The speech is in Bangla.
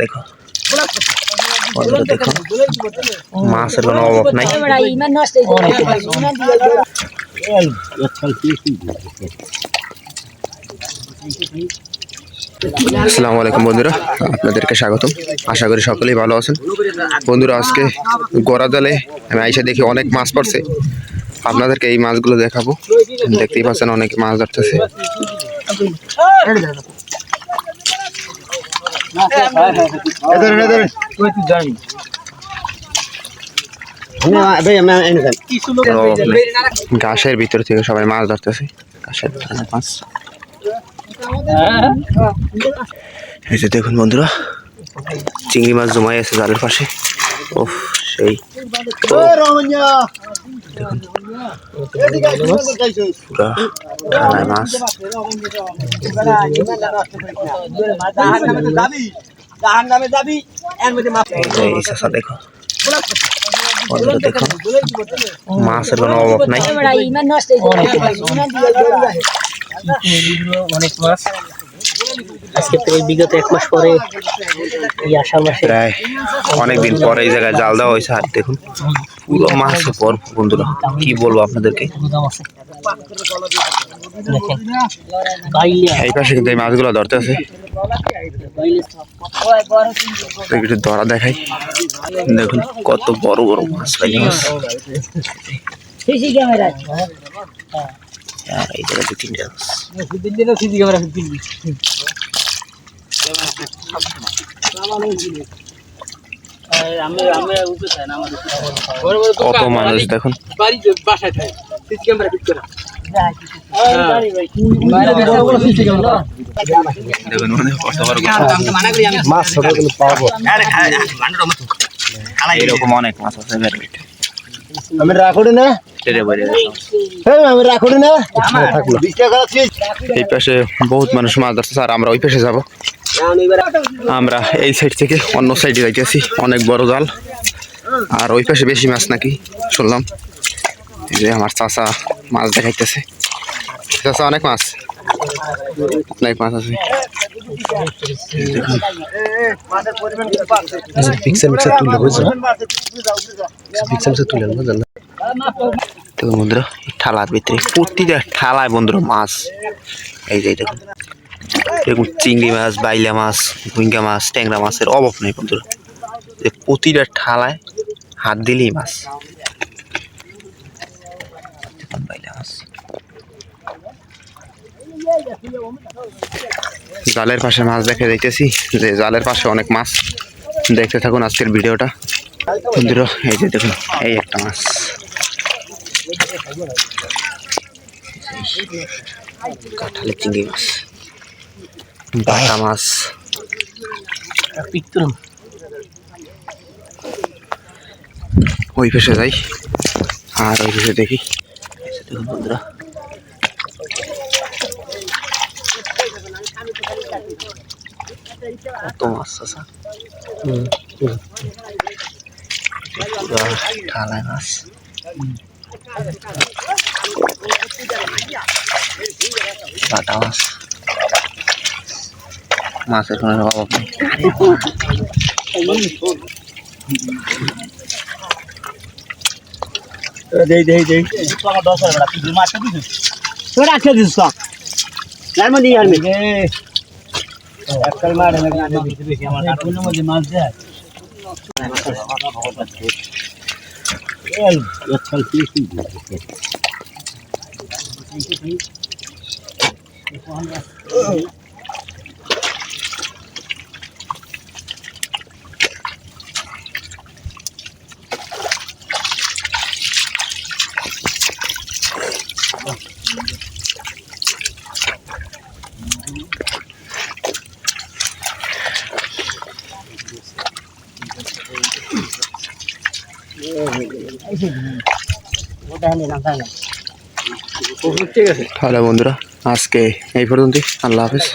দেখো। বন্ধুরা নাই। আসসালামু আলাইকুম, বন্ধুরা। আপনাদেরকে স্বাগতম। আশা করি সকলেই ভালো আছেন। বন্ধুরা, আজকে গোড়া জালে আমি আইসা দেখি অনেক মাছ পড়ছে। আপনাদেরকে এই মাছগুলো দেখাবো। দেখতেই পাচ্ছেন অনেক মাছ ধরতেছে। ঘাসের ভিতর থেকে সবাই মাছ ধরতেছে। ঘাসের মাছ। এই যে দেখুন বন্ধুরা, চিংড়ি মাছ জমাই আছে জালের পাশে। ও সেই। পুরা ঠান্ডায় মাছ দেখো মাছের কোনো অভাব নাই অনেক মাছ আজকে এই বিগত এক মাস পরে এই আষাঢ় মাসে প্রায় অনেকদিন পরে এই জায়গায় জাল দেওয়া হয়েছে। আর দেখুন পুরো মাছ পর বন্ধুরা কি বলব আপনাদেরকে? এই পাশে কিন্তু এই মাছগুলো ধরতে আছে। একটু ধরা দেখাই। দেখুন কত বড় বড় মাছ মাছ। আর এই জায়গায় দু তিনটা মাছ কত মানুষ দেখুন। দেখুন মানে কত বড় মাছ পাবো এরকম অনেক মাছ আছে আমি রাখুড়ি না। হ্যাঁ এই পাশে বহুত মানুষ মাছ ধরতেছে আর আমরা ওই পাশে যাব। আমরা এই সাইড থেকে অন্য সাইডে যাইতেছি অনেক বড় জাল। আর ওই পাশে বেশি মাছ নাকি শুনলাম। যে আমার চাচা মাছ দেখাইতেছে। চাচা অনেক মাছ? অনেক মাছ আছে। পিক্সেল মিক্সার তুলে বুঝছ? পিক্সেল মিক্সার তুলে বুঝলেন না থালার ভিতরে প্রতিটা বন্ধুরা মাছ। এই দেখুন। দেখুন, চিংড়ি মাছ, বাইলা মাছ মাছ, ট্যাংরা মাছের অভাব নেই যে প্রতিটা থালায় হাত দিলেই মাছ। বাইলা মাছ। জালের পাশে মাছ দেখে যাইতেছি যে জালের পাশে অনেক মাছ। দেখতে থাকুন আজকের ভিডিওটা। বন্ধুরা, এই যে দেখুন, এই একটা মাছ। কাঁঠালের চিংড়ি মাছ বাটা মাছ। পিত্তল ওই পেশে যাই আর ওই পেশে দেখি। দেখুন বন্ধুরা কত মাছ আছে? ঠালায় মাছ। বাটা মাছ মাছের কোনো অভাব নেই দেই দেই দেই। তোরা কে দিস তার মধ্যে আর মি একটাই মার মধ্যে মাছ দেয়। ওটা নিলাম তাই না তাহলে বন্ধুরা আজকে এই পর্যন্তই। আল্লাহ হাফিজ।